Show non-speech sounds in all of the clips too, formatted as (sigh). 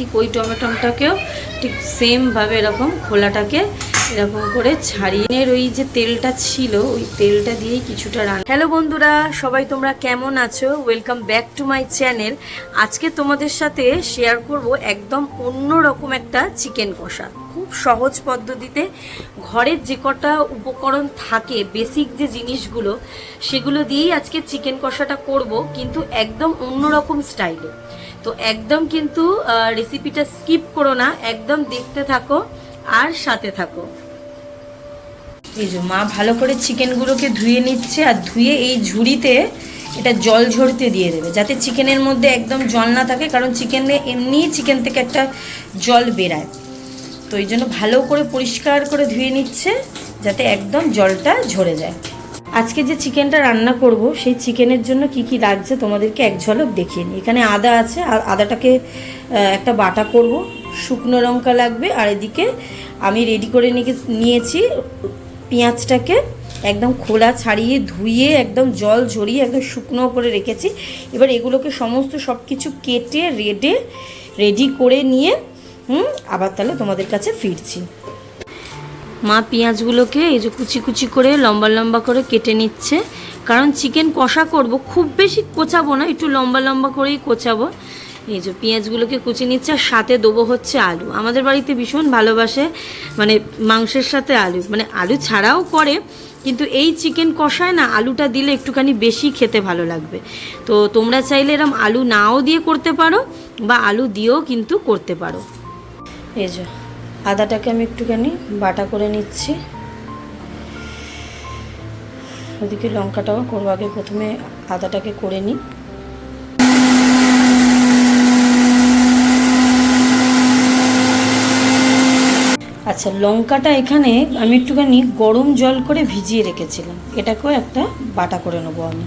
ঠিক ওই টমেটোটাকেও ঠিক সেমভাবে এরকম খোলাটাকে এরকম করে ছাড়িয়ে ওই যে তেলটা ছিল, ওই তেলটা দিয়েই কিছুটা রান্না হ্যালো বন্ধুরা, সবাই তোমরা কেমন আছো? Welcome back to my channel আজকে তোমাদের সাথে শেয়ার করব একদম অন্য রকম একটা চিকেন কষা। খুব সহজ পদ্ধতিতে ঘরের যে কটা উপকরণ থাকে বেসিক যে জিনিসগুলো, সেগুলো দিয়েই আজকে চিকেন কষাটা করব, কিন্তু একদম অন্যরকম স্টাইলে তো একদম কিন্তু রেসিপিটা স্কিপ করো না, একদম দেখতে থাকো আর সাথে থাকো। এই যে মা ভালো করে চিকেনগুলোকে ধুয়ে নিচ্ছে আর ধুয়ে এই ঝুড়িতে এটা জল ঝরতে দিয়ে দেবে, যাতে চিকেনের মধ্যে একদম জল না থাকে, কারণ চিকেনে এমনিই চিকেন থেকে একটা জল বেরায়। তো এই জন্য ভালো করে পরিষ্কার করে ধুয়ে নিচ্ছে, যাতে একদম জলটা ঝরে যায়। আজকে যে চিকেনটা রান্না করব, সেই চিকেনের জন্য কি কি লাগছে তোমাদেরকে এক ঝলক দেখিয়ে নিই। এখানে আদা আছে, আর আদাটাকে একটা বাটা করব। শুকনো লঙ্কা লাগবে, আর এদিকে আমি রেডি করে নিয়ে- নিয়েছি পেঁয়াজটাকে। একদম খোলা ছাড়িয়ে ধুয়ে, একদম জল ঝরিয়ে, একদম শুকনো করে রেখেছি। এবার এগুলোকে সমস্ত সব কিছু কেটে, রেডে রেডি করে নিয়ে, হুম, আবার তাহলে তোমাদের কাছে ফিরছি। মা পেঁয়াজগুলোকে এই যে কুচি কুচি করে, লম্বা লম্বা করে কেটে নিচ্ছে। কারণ চিকেন কষা করব, খুব বেশি কোচাবো না, একটু লম্বা লম্বা করেই কোচাবো। এই যে পেঁয়াজগুলোকে কুচি নিচ্ছে আর সাথে দেবো হচ্ছে আলু। আমাদের বাড়িতে ভীষণ ভালোবাসে মানে মাংসের সাথে আলু। মানে আলু ছাড়াও করে, কিন্তু এই চিকেন কষায় না আলুটা দিলে একটুখানি বেশি খেতে ভালো লাগবে। তো তোমরা চাইলে এরম আলু নাও দিয়ে করতে পারো, বা আলু দিয়েও কিন্তু করতে পারো। এই যে আদাটাকে আমি একটুখানি বাটা করে নিচ্ছি। ওদিকে লঙ্কাটাও করব, আগে প্রথমে আদাটাকে করে নিই। আচ্ছা লঙ্কাটা এখানে আমি একটুখানি গরম জল করে ভিজিয়ে রেখেছিলাম। এটাকেও একটা বাটা করে নেব আমি।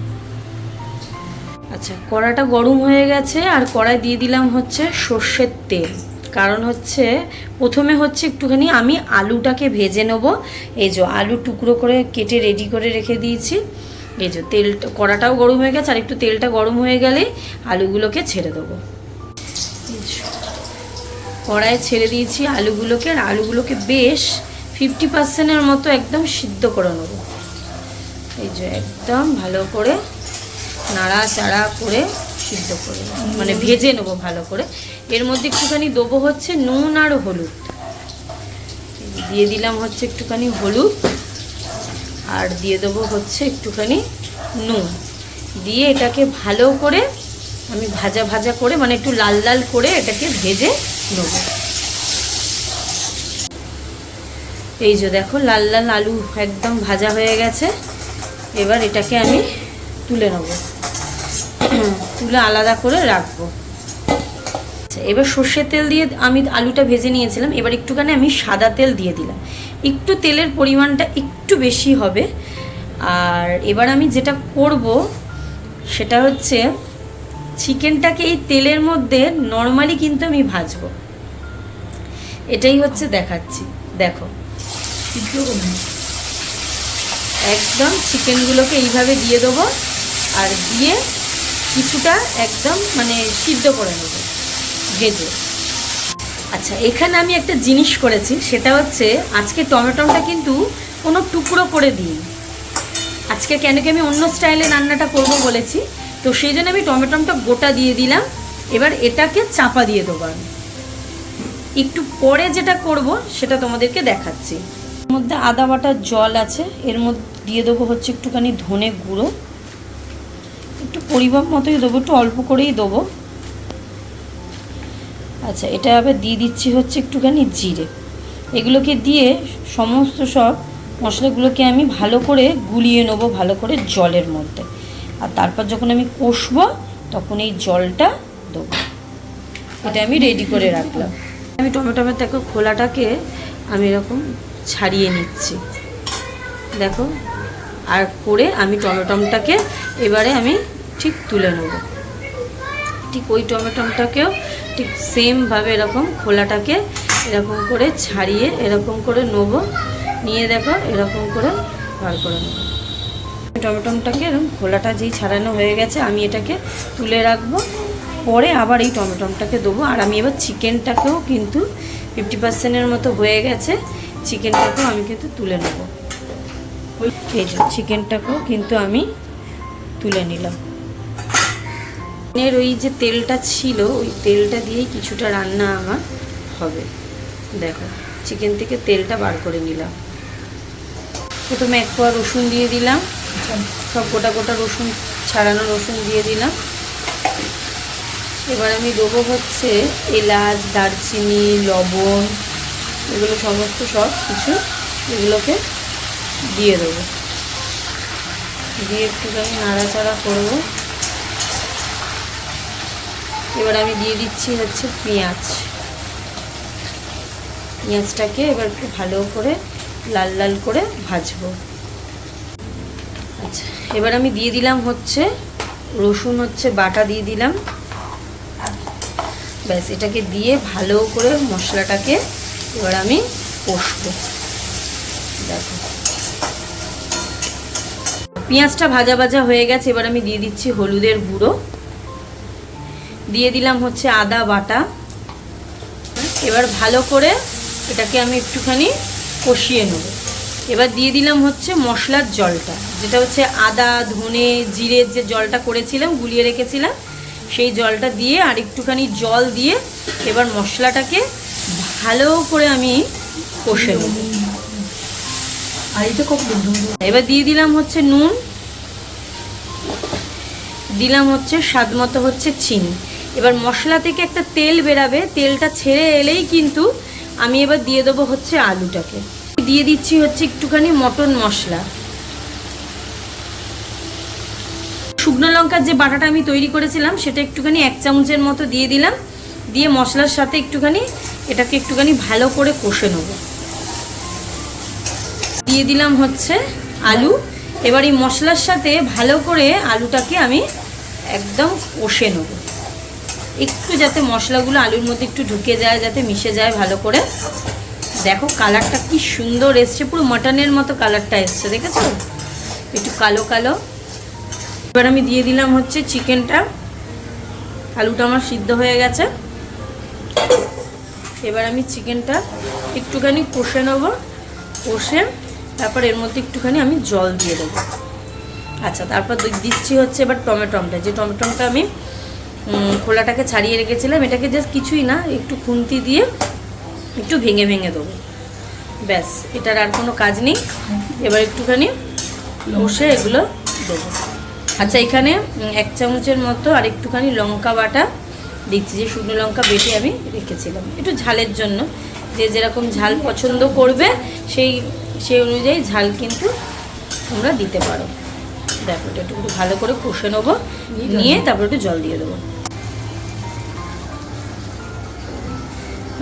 আচ্ছা কড়াটা গরম হয়ে গেছে, আর কড়ায় দিয়ে দিলাম হচ্ছে সর্ষের তেল। কারণ হচ্ছে প্রথমে হচ্ছে একটুখানি আমি আলুটাকে ভেজে নেব। এই যে আলু টুকরো করে কেটে রেডি করে রেখে দিয়েছি। এই যে তেলটা কড়াটাও গরম হয়ে গেছে আর একটু তেলটা গরম হয়ে গেলে আলুগুলোকে ছেড়ে দেবো। এই যে, কড়াইয়ে ছেড়ে দিয়েছি আলুগুলোকে আর আলুগুলোকে বেশ ফিফটি পার্সেন্টের মতো একদম সিদ্ধ করে নেব। এই যে একদম ভালো করে নাড়া চাড়া করে সিদ্ধ করে মানে ভেজে নেব ভালো করে। এর মধ্যে একটুখানি দেবো হচ্ছে নুন আর হলুদ। দিয়ে দিলাম হচ্ছে একটুখানি হলুদ। আর দিয়ে দেবো হচ্ছে একটুখানি নুন। দিয়ে এটাকে ভালো করে আমি ভাজা ভাজা করে মানে একটু লাল লাল করে এটাকে ভেজে নেব। এই যে দেখো, লাল লাল আলু একদম ভাজা হয়ে গেছে। এবার এটাকে আমি তুলে নেব। (clears throat) তুলে আলাদা করে রাখব। এবার সর্ষের তেল দিয়ে আমি আলুটা ভেজে নিয়েছিলাম, এবার একটুখানি আমি সাদা তেল দিয়ে দিলাম। একটু তেলের পরিমাণটা একটু বেশি হবে। আর এবার আমি যেটা করব, সেটা হচ্ছে চিকেনটাকে এই তেলের মধ্যে নর্মালি কিন্তু আমি ভাজবো। এটাই হচ্ছে দেখাচ্ছি। দেখো। একদম চিকেনগুলোকে এইভাবে দিয়ে দেবো, আর দিয়ে কিছুটা একদম মানে সিদ্ধ করে নেব, ভেজে। আচ্ছা এখানে আমি একটা জিনিস করেছি, সেটা হচ্ছে আজকে টমেটোটা কিন্তু কোনো টুকরো করে দিই আজকে কেন কি আমি অন্য স্টাইলে রান্নাটা করব বলেছি, তো সেই জন্য আমি টমেটোটা গোটা দিয়ে দিলাম, এবার এটাকে চাপা দিয়ে দেবো আমি। একটু পরে যেটা করব, সেটা তোমাদেরকে দেখাচ্ছি। এর মধ্যে আদা বাটার জল আছে, এর মধ্যে দিয়ে দেবো হচ্ছে একটুখানি ধনে গুঁড়ো। পরিমাপ মতোই দেবো, একটু অল্প করেই দেবো। আচ্ছা এটা আবার দিয়ে দিচ্ছি হচ্ছে একটুখানি জিরে। এগুলোকে দিয়ে সমস্ত সব মশলাগুলোকে আমি ভালো করে গুলিয়ে নেব, ভালো করে জলের মধ্যে। আর তারপর যখন আমি কষবো, তখন এই জলটা দেবো। এটা আমি রেডি করে রাখলাম। আমি টমেটোমের দেখো খোলাটাকে আমি এরকম ছাড়িয়ে নিচ্ছি। দেখো, আর করে আমি টমেটোমটাকে এবারে আমি ঠিক তুলে নেব। ঠিক ওই টমেটোটাকেও ঠিক সেমভাবে এরকম খোলাটাকে এরকম করে ছাড়িয়ে এরকম করে নেব। নিয়ে দেখো এরকম করে বার করে নেব। টমেটোটাকে এরকম খোলাটা যেই ছাড়ানো হয়ে গেছে, আমি এটাকে তুলে রাখব। পরে আবার এই টমেটোটাকে দেবো। আর আমি এবার চিকেনটাকেও কিন্তু ফিফটি পার্সেন্টের মতো হয়ে গেছে। চিকেনটাকেও আমি কিন্তু তুলে নেব। এই চিকেনটাকেও কিন্তু আমি তুলে নিলাম। এর ওই যে তেলটা ছিল, ওই তেলটা দিয়েই কিছুটা রান্না আমার হবে। দেখো চিকেন থেকে তেলটা বার করে নিলাম। প্রথমে এক পোয়া রসুন দিয়ে দিলাম। সব গোটা গোটা রসুন, ছাড়ানো রসুন দিয়ে দিলাম। এবার আমি দেবো হচ্ছে এলাচ, দারচিনি, লবণ, এগুলো সমস্ত সব কিছু এগুলোকে দিয়ে দেবো। দিয়ে একটুখানি নাড়াচাড়া করব। এবার আমি দিয়ে দিচ্ছি হচ্ছে পেঁয়াজ। পেঁয়াজটাকে এবার একটু ভালো করে লাল লাল করে ভাজবো। আচ্ছা এবার আমি দিয়ে দিলাম হচ্ছে রসুন হচ্ছে বাটা দিয়ে দিলাম। ব্যাস, এটাকে দিয়ে ভালো করে মশলাটাকে এবার আমি কষবো। দেখো। পেঁয়াজটা ভাজা ভাজা হয়ে গেছে, এবার আমি দিয়ে দিচ্ছি হলুদের গুঁড়ো। দিয়ে দিলাম হচ্ছে আদা বাটা। এবার ভালো করে এটাকে আমি একটুখানি কষিয়ে নেব। এবার দিয়ে দিলাম হচ্ছে মশলার জলটা। যেটা হচ্ছে আদা, ধনে, জিরের যে জলটা করেছিলাম, গুলিয়ে রেখেছিলাম, সেই জলটা দিয়ে আর একটুখানি জল দিয়ে এবার মশলাটাকে ভালো করে আমি কষে নেব। এবার দিয়ে দিলাম হচ্ছে নুন। দিলাম হচ্ছে স্বাদ মতো হচ্ছে চিনি। এবার মশলা থেকে একটা তেল বেরাবে, তেলটা ছেড়ে এলেই কিন্তু আমি এবার দিয়ে দেবো হচ্ছে আলুটাকে। দিয়ে দিচ্ছি হচ্ছে একটুখানি মটন মশলা। শুকনো লঙ্কার যে বাটাটা আমি তৈরি করেছিলাম, সেটা একটুখানি এক চামচের মতো দিয়ে দিলাম। দিয়ে মশলার সাথে একটুখানি এটাকে একটুখানি ভালো করে কষে নেব। দিয়ে দিলাম হচ্ছে আলু। এবার এই মশলার সাথে ভালো করে আলুটাকে আমি একদম কষে নেব। একটু যাতে মশলাগুলো আলুর মধ্যে একটু ঢুকে যায়, যাতে মিশে যায় ভালো করে। দেখো কালারটা কি সুন্দর এসছে, পুরো মাটনের মতো কালারটা এসছে, দেখেছ? একটু কালো কালো। এবার আমি দিয়ে দিলাম হচ্ছে চিকেনটা। আলুটা আমার সিদ্ধ হয়ে গেছে। এবার আমি চিকেনটা একটুখানি কষে নেব। কষে তারপর এর মধ্যে একটুখানি আমি জল দিয়ে দেবো। আচ্ছা তারপর দিচ্ছি হচ্ছে এবার টমেটোমটা। যে টমেটোমটা আমি খোলাটাকে ছাড়িয়ে রেখেছিলাম। এটাকে জাস্ট কিছুই না একটু খুন্তি দিয়ে একটু ভেঙে ভেঙে দেবো। ব্যাস এটার আর কোনো কাজ নেই। এবার একটুখানি বসে এগুলো দেবো। আচ্ছা এখানে এক চামচের মতো আর একটুখানি লঙ্কা বাটা দিচ্ছি। যে শুকনো লঙ্কা বেটে আমি রেখেছিলাম। একটু ঝালের জন্য। যে যেরকম ঝাল পছন্দ করবে সেই সেই অনুযায়ী ঝাল কিন্তু তোমরা দিতে পারো। দেখো এটা একটু ভালো করে কষে নেব। নিয়ে তারপর একটু জল দিয়ে দেবো।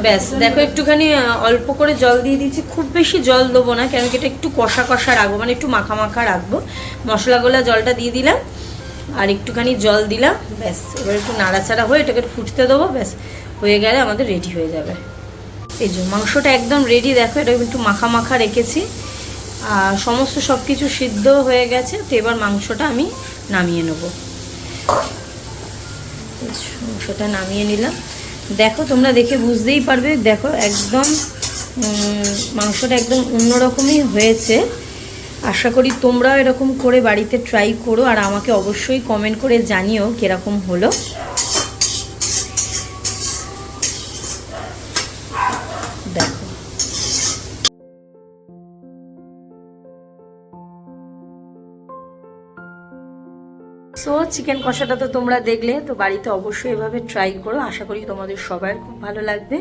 ব্যাস, দেখো একটুখানি অল্প করে জল দিয়ে দিচ্ছি খুব বেশি জল দেবো না, কেন কি এটা একটু কষা কষা রাখব মানে একটু মাখা মাখা রাখব। মশলাগুলো জলটা দিয়ে দিলাম, আর একটুখানি জল দিলাম, ব্যাস। এবার একটু নাড়াচাড়া হয়ে এটাকে ফুটতে দেবো, ব্যাস। হয়ে গেলে আমাদের রেডি হয়ে যাবে। এই যে, মাংসটা একদম রেডি, দেখো এটা একটু মাখা মাখা রেখেছি। আর সমস্ত সব কিছু সিদ্ধ হয়ে গেছে, তো এবার মাংসটা আমি নামিয়ে নেব। মাংসটা নামিয়ে নিলাম। দেখো, তোমরা দেখে বুঝতেই পারবে। দেখো, একদম মাংসটা একদম অন্যরকমই হয়েছে। আশা করি তোমরাও এরকম করে বাড়িতে ট্রাই করো আর আমাকে অবশ্যই কমেন্ট করে জানিও কীরকম হলো। দেখো। সো চিকেন কষাটা তো তোমরা দেখলে, তো বাড়িতে অবশ্যই এভাবে ট্রাই করো। আশা করি তোমাদের সবার খুব ভালো লাগবে।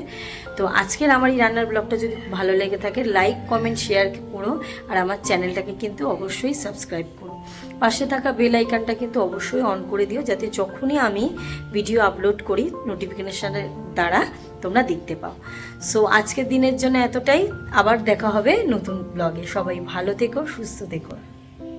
তো আজকের আমার এই রান্নার ব্লগটা যদি খুব ভালো লেগে থাকে লাইক কমেন্ট শেয়ার করো। আর আমার চ্যানেলটাকে কিন্তু অবশ্যই সাবস্ক্রাইব করো। পাশে থাকা বেল আইকনটা কিন্তু অবশ্যই অন করে দিও, যাতে যখনই আমি ভিডিও আপলোড করি নোটিফিকেশনের দ্বারা তোমরা দেখতে পাও। সো আজকের দিনের জন্য এতটাই। আবার দেখা হবে নতুন ব্লগে সবাই ভালো থেকো, সুস্থ থেকো।